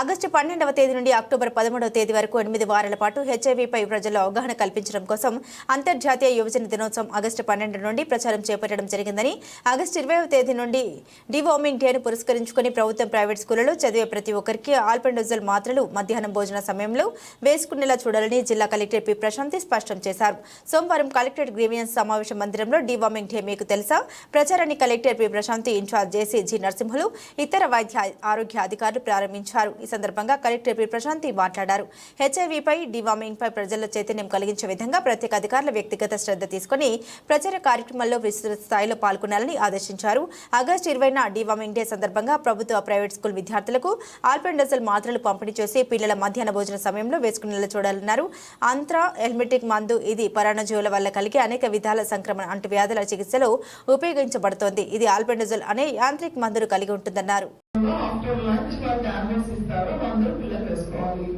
August పన్నెండవ తేదీ నుండి అక్టోబర్ పదమూడవ తేదీ వరకు ఎనిమిది వారాల పాటు హెచ్ఐవిపై ప్రజల్లో అవగాహన కల్పించడం కోసం అంతర్జాతీయ యువజన దినోత్సవం ఆగస్టు పన్నెండు నుండి ప్రచారం చేపట్టడం జరిగిందని ఆగస్టు ఇరవైవ తేదీ నుండి డివార్మింగ్ డేను పురస్కరించుకుని ప్రభుత్వం ప్రైవేట్ స్కూళ్ళలో చదివే ప్రతి ఒక్కరికి ఆల్పెండోజల్ మాత్రలు మధ్యాహ్నం భోజన సమయంలో వేసుకునేలా చూడాలని జిల్లా కలెక్టర్ పి. ప్రశాంతి స్పష్టం చేశారు. సోమవారం కలెక్టరేట్ గ్రీవియన్స్ సమావేశ మందిరంలో డివార్మింగ్ డే మీకు తెలుసా? ప్రచారాన్ని collector P. Prashanti in charge JC G. Narasimhulu ఇతర వైద్య ఆరోగ్య అధికారులు ప్రారంభించారు. ఈ సందర్భంగా కలెక్టర్ పి. ప్రశాంతి మాట్లాడారు. హెచ్ఐవిపై డివామింగ్పై ప్రజల్లో చైతన్యం కలిగించే విధంగా ప్రత్యేక అధికారుల వ్యక్తిగత శ్రద్ధ తీసుకుని ప్రచార కార్యక్రమాల్లో విస్తృత స్థాయిలో పాల్గొనాలని ఆదేశించారు. ఆగస్టు ఇరవైన డివామింగ్ డే సందర్భంగా ప్రభుత్వ ప్రైవేట్ స్కూల్ విద్యార్థులకు ఆల్పెండజల్ మాత్రలు పంపిణీ చేసి పిల్లల మధ్యాహ్న భోజన సమయంలో వేసుకునేలా చూడాలన్నారు. అంత్రా ఎల్మెటిక్ మందు ఇది పరాణజీవుల వల్ల కలిగే అనేక విధాల సంక్రమణ అంటువ్యాధుల చికిత్సలో ఉపయోగించబడుతోంది. ఇది ఆల్పెండజల్ అనే యాంత్రిక్ మందును కలిగి ఉంటుందన్నారు. ఆఫ్టర్ లంచ్ వాళ్ళు టాబ్లెట్స్ ఇస్తారు అందరూ పిల్లలు వేసుకోవాలి.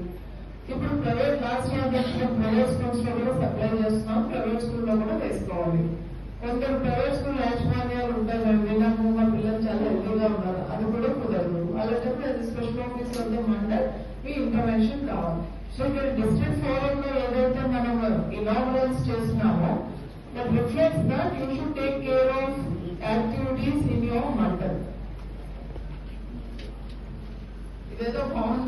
ఇప్పుడు ప్రైవేట్ లాస్ట్ ఇయర్ ప్రైవేట్ స్కూల్స్లో కూడా సప్లై చేస్తున్నాం ప్రైవేట్ స్కూల్లో కూడా వేసుకోవాలి. కొందరు ప్రైవేట్ స్కూల్ యాజమాన్యాలు ఉంటాయి నాకు మా పిల్లలు చాలా హెల్తీగా ఉన్నారు. అది కూడా కుదరదు. అలాంటప్పుడు అది స్పెషల్ ఆఫీస్ వద్ద మండల్ మీ ఇంటర్వెన్షన్ కావాలి. సో ఇక్కడ డిస్టెన్స్ ఫోరం లో ఏదైతే మనం ఇనాగ్రల్స్ చేస్తున్నామో that reflects that you should take care of activities in your mandal. 别的房子。